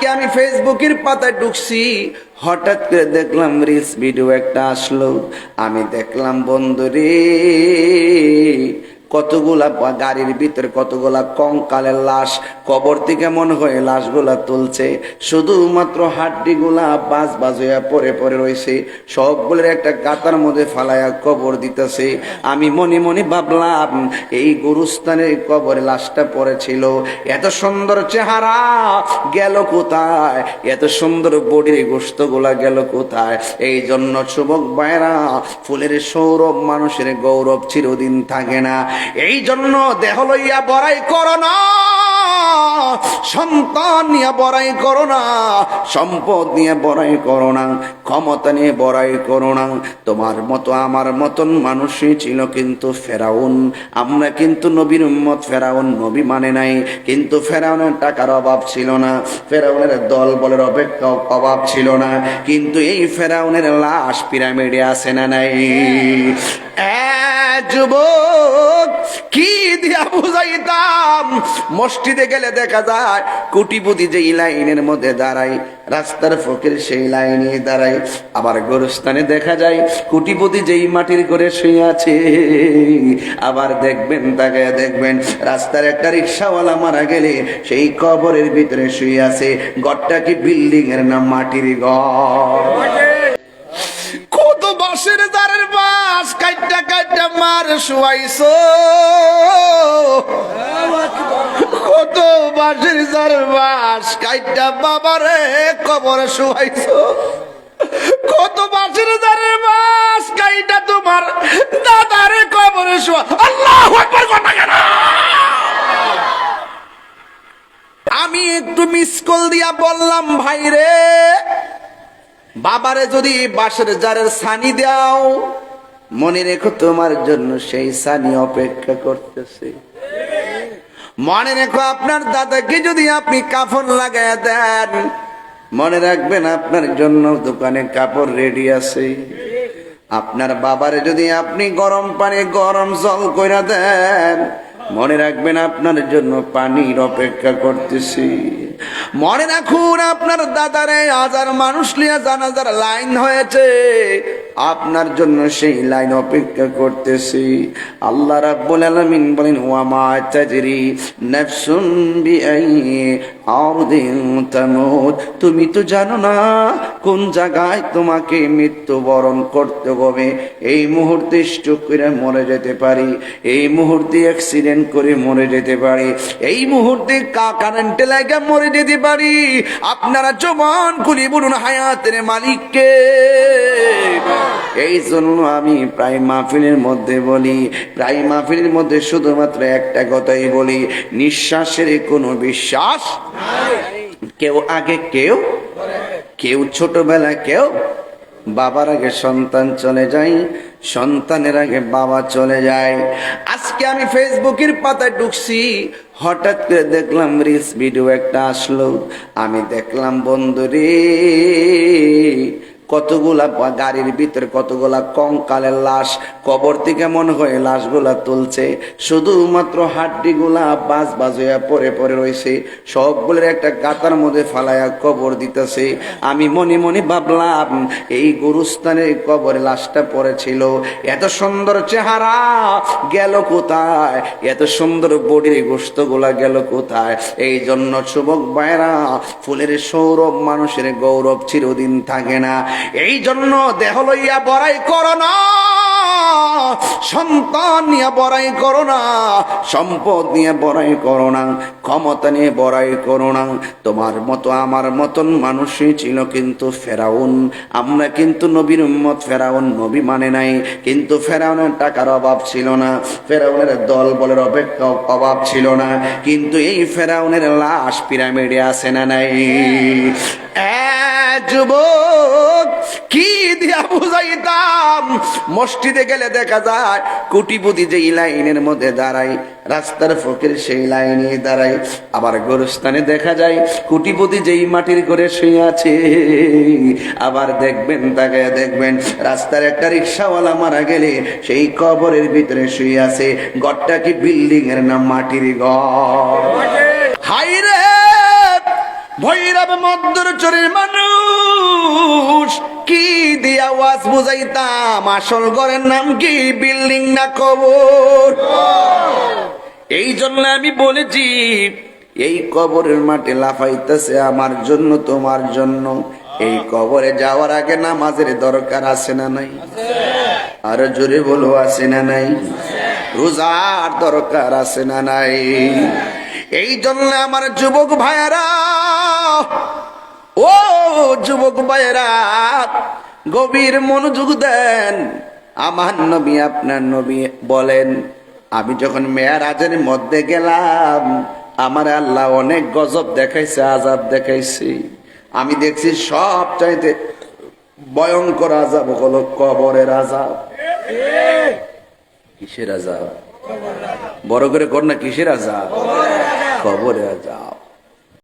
আজকে আমি ফেসবুকের পাতায় ঢুকছি। হঠাৎ করে দেখলাম রিলস ভিডিও একটা আসলো। আমি দেখলাম, বন্ধুরে, কতগুলা গাড়ির ভিতরে কতগুলা কঙ্কালের লাশ কবর থেকে মনে হয় লাশগুলা তুলছে। শুধুমাত্র হাড্ডি গুলা বাজ বাজ হইয়া পরে পরে রয়েছে সবগুলোর একটা গাতার মধ্যে ফালাইয়া কবর দিতেছে। আমি মনে মনে ভাবলাম, এই গুরুস্থানের কবরে লাশটা পড়েছিল। এত সুন্দর চেহারা গেল কোথায়? এত সুন্দর বডির গোস্তগুলা কোথায়? এই জন্য যুবক বাইরা ফুলের সৌরভ মানুষের গৌরব চিরদিন থাকে না। এই জন্য দেহ লইয়া বড়াই করো না। সন্তান নিয়ে বড়াই করো না, সম্পদ নিয়ে বড়াই করো না, ক্ষমতা নিয়ে বড়াই করো না। তোমার মতো আমার মতন মানুষই ছিল কিন্তু ফেরাউন। আমরা কিন্তু নবীর উম্মত, ফেরাউন নবী মানে নাই। কিন্তু ফেরাউনের টাকার অভাব ছিল না, ফেরাউনের দল বলের অপেক্ষা অভাব ছিল না। কিন্তু এই ফেরাউনের লাশ পিরামিডে আছে না নাই? যুবক বুঝাইতাম, মসজিদে গেলে দেখা যায় কুটিপুতি যে লাইনের মধ্যে দাঁড়াই রাস্তার ফকির সেই লাইনে দাঁড়াই আবার গোরস্থানে দেখা যায় কুটিপতি যেই মাটির করে শুয়ে আছে, আবার দেখবেন তাকে দেখবেন, রাস্তার একটা রিক্সাওয়ালা মারা গেলে সেই কবরের ভিতরে শুয়ে আছে, ঘরটা কি বিল্ডিং এর না মাটির ঘর? শুয়াইছো কত বাসের বাস কাইটা বাবারে কবর শুয়াইছো। কত কাইটা তোমার দাদারে কবরে শুয়া আল্লাহ কথা কেন? আমি একটু মিস কল দিয়া বললাম ভাই রে বাবারে যদি বাসের জারের সানি দাও মনে রেখো তোমার জন্য সেই সানি অপেক্ষা করতেছে। মনে রেখো আপনার দাদাকে যদি আপনি কাফন লাগাই দেন, মনে রাখবেন আপনার জন্য দোকানে কাপড় রেডি আছে। আপনার বাবারে যদি আপনি গরম পানি, গরম জল কইরা দেন, মনে রাখবেন আপনার জন্য পানির অপেক্ষা করতেছি। মনে রাখুন আপনার দাদারে হাজার মানুষ লিয়া জানাজার লাইন হয়েছে। আপনার জন্য সেই লাইন অপেক্ষা করতেছি। আল্লাহ রাব্বুল আলামিন বলেন, ওয়া মা তাজরি নাফসুন বিআই আরদিন তামুত। তুমি তো জানো না কোন জায়গায় তোমাকে মৃত্যুবরণ করতে হবে। এই মুহূর্তে স্ট্রোক করে মরে যেতে পারি, এই মুহূর্তে অ্যাক্সিডেন্ট করে মরে যেতে পারি, এই মুহূর্তে কা কারেন্টে লাগে মরে যেতে পারি। আপনারা জবান খুলি বলুন, হায়াতের মালিককে। এই জন্য আমি প্রায় মাহফিলের মধ্যে বলি, প্রায় মাহফিলের মধ্যে শুধুমাত্র একটা কথাই বলি, নিঃশ্বাসের কোনো বিশ্বাস কেউ আগে কেউ কেউ ছোটবেলা কেউ, বাবার আগে সন্তান চলে যায়, সন্তানের আগে বাবা চলে যায়। আজকে আমি ফেসবুকের পাতায় ঢুকছি, হঠাৎ করে দেখলাম রিলস ভিডিও একটা আসলো, আমি দেখলাম, বন্ধুরে কতগুলা গাড়ির ভিতরে কতগুলা কঙ্কালের লাশ, কবর থেকে মনে হয় লাশগুলা তুলছে। শুধুমাত্র হাড্ডি গুলা বাজ বাজ হইয়া পরে পরে রয়েছে। সবগুলোর একটা গাতার মধ্যে ফালাইয়া কবর দিতেছে। আমি মনে মনে ভাবলাম, এই গুরুস্থানের কবরে লাশটা পড়েছিল। এত সুন্দর চেহারা গেল কোথায়? এত সুন্দর বডির গোস্তগুলা গেল কোথায়? এই জন্য, যুবক বাইরা ফুলের সৌরভ মানুষের গৌরব চিরদিন থাকে না। এই জন্য দেহ লইয়া বড়াই করো না, সন্তান নিয়ে বড়াই করো না, সম্পদ নিয়ে বড়াই করো না, ক্ষমতা নিয়ে বড়াই করো না। তোমার মতো, আমার মতন মানুষই ছিল কিন্তু ফেরাউন। আমরা কিন্তু নবীর উম্মত, ফেরাউন নবী মানে নাই। কিন্তু ফেরাউনের টাকার অভাব ছিল না, ফেরাউনের দল বলের অপেক্ষা অভাব ছিল না। কিন্তু এই ফেরাউনের লাশ পিরামিডে আছে না নাই? যুবক কি দিয়া বুঝাইতাম? মসজিদে গেলে দেখা যায় কুটিপুতি যে লাইনের মধ্যে দাঁড়াই রাস্তার ফকির সেই লাইনে দাঁড়াই আবার গোরস্থানে দেখা যায় কুটিপতি যেই মাটির করে শুয়ে আছে। আবার দেখবেন তাকে দেখবেন রাস্তার একটা রিক্সাওয়ালা মারা গেলে সেই কবরের ভিতরে শুয়ে আছে। ঘরটা কি বিল্ডিং এর না মাটির ঘর? হাই রে ভৈরব মদ্দুর চরের মানুষ। কি দিয়া ওয়াজ বুঝাইতাম? আসল ঘরের নাম কি? বিল্ডিং না কবর? এই জন্য আমি বলেছি, এই কবরের মাঠে লাফাইতেছে আমার জন্য, তোমার জন্য। এই কবরে যাওয়ার আগে নামাজের দরকার আছে না নাই? আর জোরে বলো, আছে না নাই? রোজার দরকার আছে না নাই? এই জন্য আমার যুবক ভাইয়ারা ও যুবক ভাইয়েরা, গভীর মনোযোগ দেন। আমার নবী আপনার নবী বলেন, আমি যখন মেয়ারাজের মধ্যে গেলাম, আমার আল্লাহ অনেক গজব দেখাইছে আজাব দেখাইছি। আমি দেখছি সব চাইতে ভয়ঙ্কর আজাব হলো কবরের আজাব কিসের আজাব বড় করে কর না, কিসের আজাব কবরের আজাব